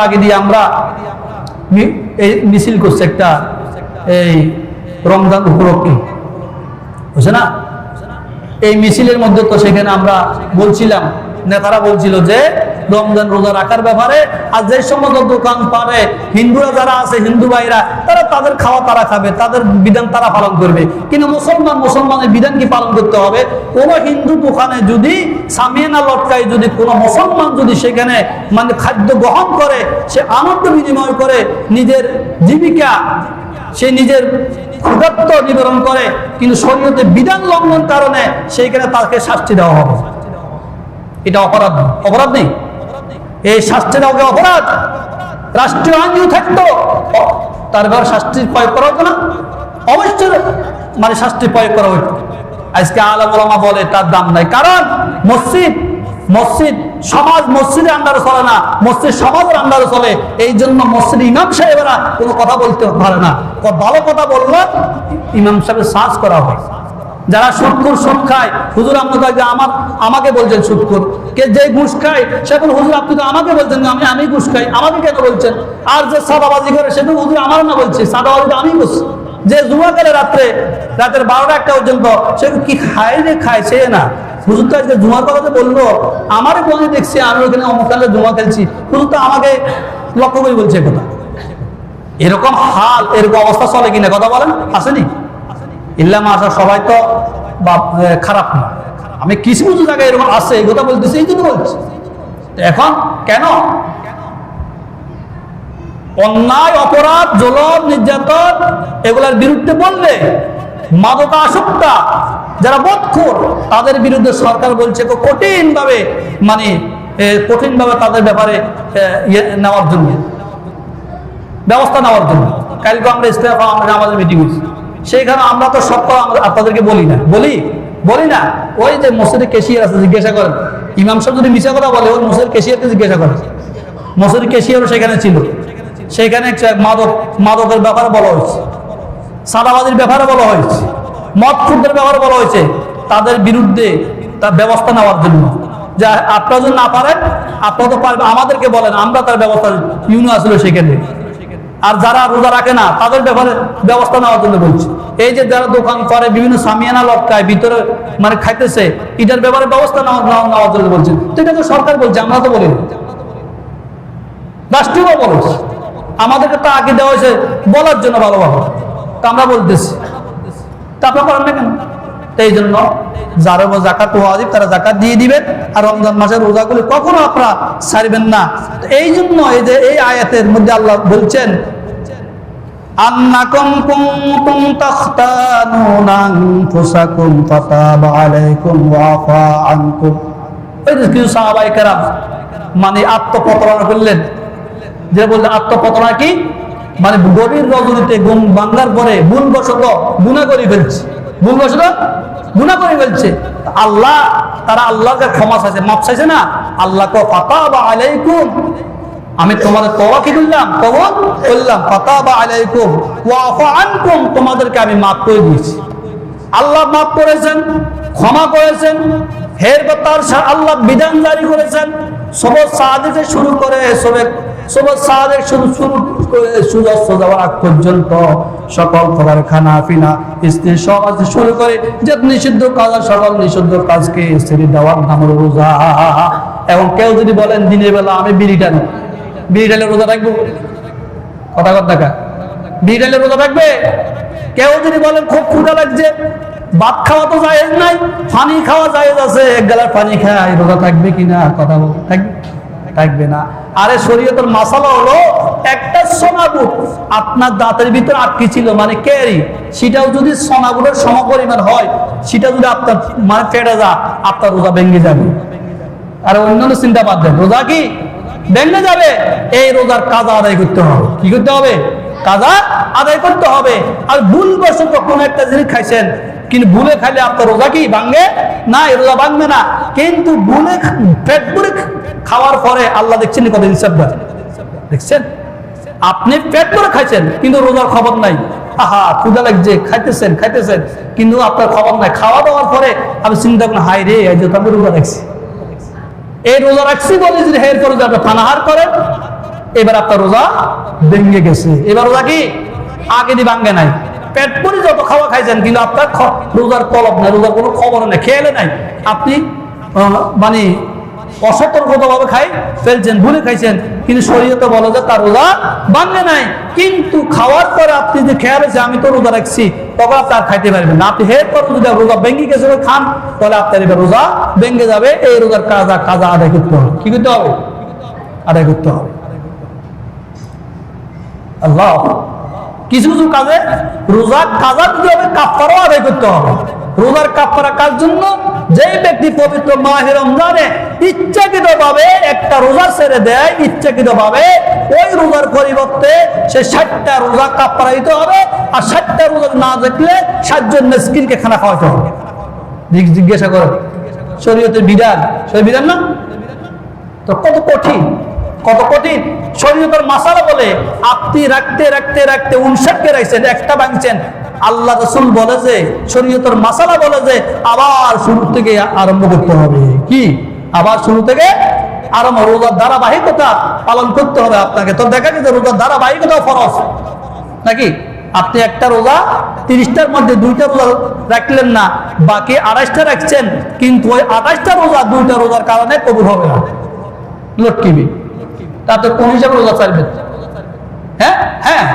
আগে দিয়ে আমরা এই মিছিল করছে একটা, এই রমজান উপলক্ষে। বুঝছে না? এই মিছিলের মধ্যে তো সেখানে আমরা বলছিলাম, নেতারা বলছিল যে রমজান রোজা রাখার ব্যাপারে, আর যে সমস্ত দোকান পারে, হিন্দুরা যারা আছে, হিন্দু ভাইরা, তারা তাদের খাওয়া তারা খাবে, তাদের বিধান তারা পালন করবে। কিন্তু মুসলমান, মুসলমানের বিধান কি পালন করতে হবে? কোন হিন্দু দোকানে যদি সামিয়ানা লটকায়, যদি কোনো মুসলমান যদি সেখানে মানে খাদ্য গ্রহণ করে, সে আনন্দ বিনিময় করে, নিজের জীবিকা, সে নিজের ক্ষুধাত্ম নিবারণ করে, কিন্তু শরীয়তে বিধান লঙ্ঘন কারণে সেইখানে তাকে শাস্তি দেওয়া হবে। এটা অপরাধ অপরাধ নেই? এই শাস্তি দেওয়া কি অপরাধ। রাষ্ট্রীয় আইনও থাকতো। অ- তার ব্যাপারে শাস্তি প্রয়োগ করা হতো না। অবশ্যই মানে শাস্তি প্রয়োগ করা হতো আজকে আলম বলে তার দাম নাই। কারণ মসজিদ মসজিদ, সমাজ মসজিদের আন্ডারে চলে না। মসজিদ সমাজের আন্ডারে চলে। এই জন্য মসজিদ ইমাম সাহেবেরা কোনো কথা বলতে পারে না। ভালো কথা বলল ইমাম সাহেবের সাজ করা হয়। যারা সুৎকুর সুদ খায় হুজুর আপনার আমার আমাকে বলছেন সুৎকুর কে যে ঘুষ খায় সে বলে, হুজুর আপনি তো আমাকে বলছেন আমি আমি ঘুষ খাই। আমাকে কেন বলছেন? আর যে সাদাবাজি করে তো হুজুর আমার না বলছে। সাদাবাজি তো আমি করছি। যে জুয়া করে রাত্রে রাতের বারোটা একটা পর্যন্ত সে কি খায় রে খায় সে না? হুজুর তো আজকে জুমার কথা যে বলল। আমার কোনে দেখছি আমি ওখানে অমুকালে জুমা খেলছি। হুজুর তো আমাকে লক্ষ্য করে বলছে কথা। এরকম হাল এরকম অবস্থা চলে কিনা কথা বলেন? আসেনি? ইল্লাম আসা সবাই তো খারাপ না। আমি কিছু কিছু জায়গায় এরকম আছে, এই কথা বলতেছি, এই জন্য বলছি এখন কেন? অন্যায়, অপরাধ, জলম, নির্যাতন, এগুলার বিরুদ্ধে বললে মাদকা আসক্তা, যারা বক্ষর তাদের বিরুদ্ধে সরকার বলছে কঠিন ভাবে মানে কঠিন ভাবে তাদের ব্যাপারে ইয়ে নেওয়ার জন্য, ব্যবস্থা নেওয়ার জন্য। কালকে আমরা ইস্তেফা, আমরা আমাদের মিটিং হয়েছি সেইখানে আমরা তো সব আপনাদেরকে বলি না। বলি? বলি না। ওই যে মসজিদের কেশিয়ার আছে, জিজ্ঞাসা করেন। ইমাম সাহেব যদি মিশা কথা বলে, ওই মসজিদের কেশিয়ারকে জিজ্ঞাসা করেন। মসজিদের কেশিয়ারও সেখানে ছিল। সেখানে মাদক, মাদকের ব্যাপারে বলা হয়েছে। সাদাবাজির ব্যাপারে বলা হয়েছে। মদ খুদের ব্যাপারে বলা হয়েছে। তাদের বিরুদ্ধে তার ব্যবস্থা নেওয়ার জন্য। যা আপনারা যদি না পারেন, আপনারা তো পারবেন আমাদেরকে বলেন, আমরা তার ব্যবস্থা ইউনো আসলে সেখানে। আর যারা রোজা রাখে না, তাদের ব্যাপারে ব্যবস্থা নেওয়ার জন্য বলছি। এই যে যারা দোকান করে, বিভিন্ন সামিয়ানা লটকায়, ভিতরে মানে খাইতেছে, এটার ব্যাপারে ব্যবস্থা নেওয়া নেওয়া- নেওয়ার জন্য বলছে। তো এটা তো সরকার বলছে, আমরা তো বলি। রাষ্ট্রীয় বলছে আমাদেরকে তো আগে দেওয়া হয়েছে, বলার জন্য ভালোভাবে। তা আমরা বলতেছি। তা আপনারা করেন না কেন? এই জন্য যারা জাকাত ওয়াজিব তারা জাকাত দিয়ে দিবেন আর রমজান মাসের রোজাগুলি কখনো আপনারা ছাড়বেন না। এই জন্য এই যে, এই আয়াতের মধ্যে আল্লাহ বলছেন আনফুসাকুম ফাতাবা আলাইকুম ওয়া আফা আনকুম। ওই যে কিছু সাহাবায়ে কেরাম মানে আত্মপ্রতারণা করলেন। যে বললেন, আত্মপ্রতারণা কি? মানে গভীর রজনীতে ঘুম বাংলার পরে ভুল বশত গুণা করে ফেলছে। ভুল বশত গুণা করে ফেলছে। আল্লাহ, তারা আল্লাহকে ক্ষমা চাইছে মাপ চাইছে না। আল্লাহ আলাইকুম আমি তোমাদের তওবা কি করলাম তওবা করলাম। আলাইকুম আনকুম, তোমাদেরকে আমি মাফ করে দিয়েছি। আল্লাহ মাফ করেছেন, ক্ষমা করেছেন আল্লাহ বিধান জারি করেছেন। শুরু করে শুরু শুরু করে আগ পর্যন্ত সকল প্রকার খানা, পিনা, স্ত্রী সমাজ শুরু করে। যে নিষিদ্ধ কাজ সকল নিষিদ্ধ কাজকে স্ত্রী দেওয়ার নাম রোজা। এবং কেউ যদি বলেন, দিনের বেলা আমি বিড়ি টানি বিড়ি রোজা রাখব? কথা কথা কা বিড়ি রোজা রাখবে? কেউ যদি বলেন, খুব ক্ষুধা লাগছে, ভাত খাওয়া তো জায়েজ নাই, পানি খাওয়া জায়েজ আছে, এক গ্লাস পানি খায় রোজা থাকবে কিনা? কথা বল। থাকবে থাকবে না। আরে শরীয়তের মাসালা হলো, একটা সোনাবুট আপনার দাঁতের ভিতর আটকে ছিল মানে ক্যারি। সেটাও যদি সোনাবুটের সমপরিমাণ হয়, সেটা যদি আপনার মানে পেটে যা আপনার রোজা ভেঙে যাবে। আর অন্যান্য চিন্তা বাদ দেন। রোজা কি? ভেঙে যাবে। এই রোজার কাজা আদায় করতে হবে। কি করতে হবে? কাজা আদায় করতে হবে। আর ভুল বশত কোন একটা জিনিস খাইছেন, কিন্তু ভুলে খাইলে আপনার রোজা কি ভাঙবে না, এই রোজা ভাঙবে না। কিন্তু ভুলে পেট ভরে খাওয়ার পরে আল্লাহ দেখছেন কত দেয় দেখছেন? আপনি পেট ভরে খাইছেন, কিন্তু রোজার খবর নাই। আহা ক্ষুদা লাগছে, খাইতেছেন খাইতেছেন, কিন্তু আপনার খবর নাই। খাওয়া দাওয়ার পরে আমি চিন্তা করেন হাই রে রোজা রাখছি। এই রোজা রাখছি বলে যদি হের করে যাবে পানাহার করেন, এবার আপনার রোজা ভেঙে গেছে। এবার রোজা কি? আগে দি ভাঙ্গে নাই। পেট পরে যত খাওয়া খাইছেন, কিন্তু আপনার রোজার কলব নাই, রোজার কোনো খবর নাই খেয়ালে নাই। আপনি মানে অসতর্কতাভাবে খাই, ফেলছেন, ভুলে খাইছেন। কিন্তু শরীয়তে বলে যে তার রোজা ভাঙ্গে নাই। কিন্তু খাওয়ার পরে আপনি যে খেয়াল হয়েছে, আমি তো রোজা রাখছি, তখন আপনি আর খাইতে পারবেন না। আপনি হের পর যদি রোজা ভেঙে গেছে খান, তাহলে আপনার এবার রোজা ভেঙে যাবে। এই রোজার কাজা কাজা আদায় করতে হবে। কি করতে হবে? আদায় করতে হবে। আল্লাহ, কিছু কিছু কাজে রোজার কাজা দিতে হবে কাপড়ও আদায় করতে হবে। রোজার কাপড়া কাজ জন্য? যেই ব্যক্তি পবিত্র মাহের রমজানে ইচ্ছাকৃত ভাবে একটা রোজা ছেড়ে দেয় ইচ্ছাকৃত ভাবে ওই রোজার পরিবর্তে সে ষাটটা রোজা কাপড়া দিতে হবে আর ষাটটা রোজা না দেখলে সাতজন মেসকিনকে খানা খাওয়াতে হবে। জিজ্ঞাসা করো, শরীয়তের বিধান শরীর বিধান না? তো কত কঠিন কত কঠিন। শরীয়তের মাসালা বলে, আপনি রাখতে রাখতে রাখতে উনষাটকে রাখছেন, একটা ভাঙছেন আল্লাহ রসুল বলে যে, শরীয়তের মাসালা বলে যে, আবার শুরু থেকে আরম্ভ করতে হবে। কি? আবার শুরু থেকে আরম্ভ, রোজার ধারাবাহিকতা পালন করতে হবে আপনাকে। তো দেখা গেছে রোজার ধারাবাহিকতা ফরজ। নাকি? আপনি একটা রোজা তিরিশটার মধ্যে দুইটা রোজা রাখলেন না, বাকি আড়াইশটা রাখছেন, কিন্তু ওই আড়াইশটা রোজা দুইটা রোজার কারণে কবুল হবে না। লটকিবি। তাতে কোন হিসাবে রোজা চাইবেন? হ্যাঁ? হ্যাঁ।